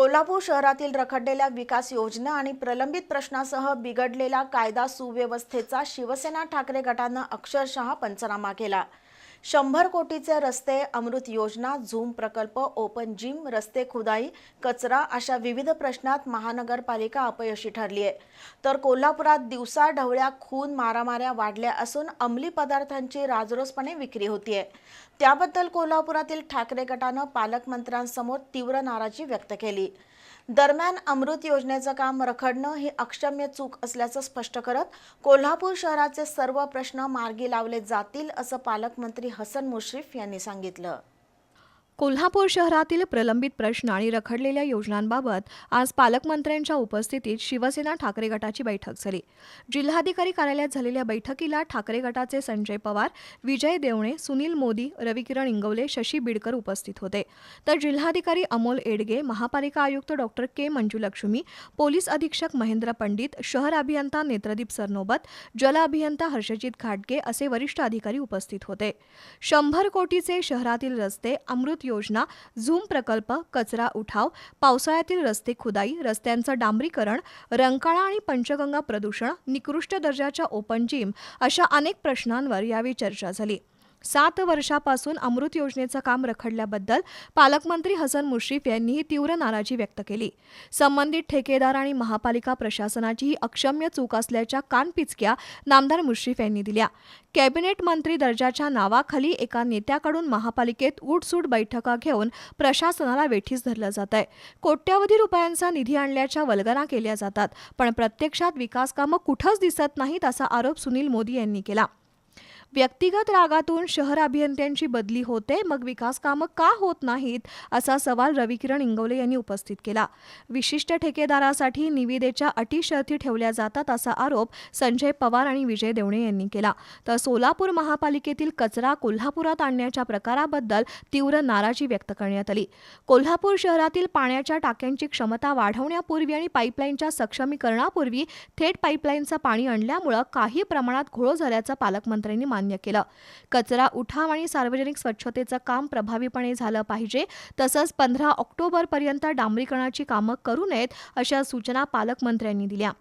कोल्हापूर शहरातील रखडलेल्या विकास योजना आणि प्रलंबित प्रश्नासह बिघडलेला कायदा सुव्यवस्थेचा शिवसेना ठाकरे गटानं अक्षरशः पंचनामा केला. शंभर कोटीचे रस्ते अमृत योजना झूम प्रकल्प ओपन जिम रस्ते खुदाई कचरा अशा विविध प्रश्नात महानगरपालिका अपयशी ठरली आहे तर कोल्हापुरात दिवसा ढवळ्या खून मारामाऱ्या वाढल्या असून अंमली पदार्थांची राजरोसपणे विक्री होतीये. त्याबद्दल कोल्हापुरातील ठाकरे गटानं पालकमंत्र्यांसमोर तीव्र नाराजी व्यक्त केली. दरम्यान अमृत योजनेचं काम रखडणं ही अक्षम्य चूक असल्याचं स्पष्ट करत कोल्हापूर शहराचे सर्व प्रश्न मार्गी लावले जातील असं पालकमंत्री हसन मुश्रीफ यांनी सांगितलं. कोल्हापूर शहरातील प्रलंबित प्रश्न आणि रखडलेल्या योजनांबाबत आज पालकमंत्र्यांच्या उपस्थितीत शिवसेना ठाकरे गटाची बैठक झाली. जिल्हाधिकारी कार्यालयात झालेल्या बैठकीला ठाकरे गटाचे संजय पवार विजय देवणे सुनील मोदी रविकिरण इंगवले शशी बिडकर उपस्थित होते. तर जिल्हाधिकारी अमोल एडगे महापालिका आयुक्त डॉक्टर के मंजुलक्ष्मी पोलीस अधीक्षक महेंद्र पंडित शहर अभियंता नेत्रदीप सरनोबत जल अभियंता हर्षजित घाटगे असे वरिष्ठ अधिकारी उपस्थित होते. शंभर कोटीचे शहरातील रस्ते अमृत योजना झूम प्रकल्प कचरा उठाव पावसाळ्यातील रस्ते खुदाई रस्त्यांचं डांबरीकरण रंकाळा आणि पंचगंगा प्रदूषण निकृष्ट दर्जाच्या ओपन जिम अशा अनेक प्रश्नांवर यावेळी चर्चा झाली. सात वर्षापासून अमृत योजनेचं काम रखडल्याबद्दल पालकमंत्री हसन मुश्रीफ यांनीही तीव्र नाराजी व्यक्त केली. संबंधित ठेकेदार आणि महापालिका प्रशासनाची ही अक्षम्य चूक असल्याच्या कानपिचक्या नामदार मुश्रीफ यांनी दिल्या. कॅबिनेट मंत्री दर्जाच्या नावाखाली एका नेत्याकडून महापालिकेत उठसूट बैठका घेऊन प्रशासनाला वेठीस धरलं जात आहे कोट्यावधी रुपयांचा निधी आणल्याच्या वल्गना केल्या जातात पण प्रत्यक्षात विकास कामं कुठंच दिसत नाहीत असा आरोप सुनील मोदी यांनी केला. व्यक्तिगत रागातून शहर अभियंत्यांची बदली होते मग विकास कामं का होत नाहीत असा सवाल रविकिरण इंगवले यांनी उपस्थित केला. विशिष्ट ठेकेदारासाठी निविदेच्या अटी शर्थी ठेवल्या जातात असा आरोप संजय पवार आणि विजय देवणे यांनी केला. तर सोलापूर महापालिकेतील कचरा कोल्हापुरात आणण्याच्या प्रकाराबद्दल तीव्र नाराजी व्यक्त करण्यात आली. कोल्हापूर शहरातील पाण्याच्या टाक्यांची क्षमता वाढवण्यापूर्वी आणि पाईपलाईनच्या सक्षमीकरणापूर्वी थेट पाईपलाईनचं पाणी आणल्यामुळं काही प्रमाणात घोळ झाल्याचं पालकमंत्र्यांनी मान्य केलं. कचरा उठाव आणि सार्वजनिक स्वच्छतेचं काम प्रभावीपणे झालं पाहिजे तसंच पंधरा ऑक्टोबरपर्यंत डांबरीकरणाची कामं करू नयेत अशा सूचना पालकमंत्र्यांनी दिल्या.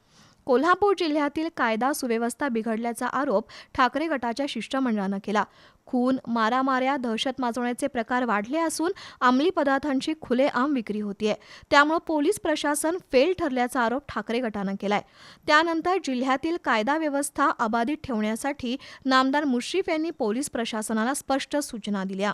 कोल्हापूर जिल्ह्यातील कायदा सुव्यवस्था बिघडल्याचा आरोप ठाकरे गटाच्या शिष्टमंडळानं केला. खून मारामाऱ्या दहशत माजवण्याचे प्रकार वाढले असून अंमली पदार्थांची खुलेआम विक्री होतीये. त्यामुळे पोलीस प्रशासन फेल ठरल्याचा आरोप ठाकरे गटानं केलाय. त्यानंतर जिल्ह्यातील कायदा व्यवस्था अबाधित ठेवण्यासाठी नामदार मुश्रीफ यांनी पोलीस प्रशासनाला स्पष्ट सूचना दिल्या.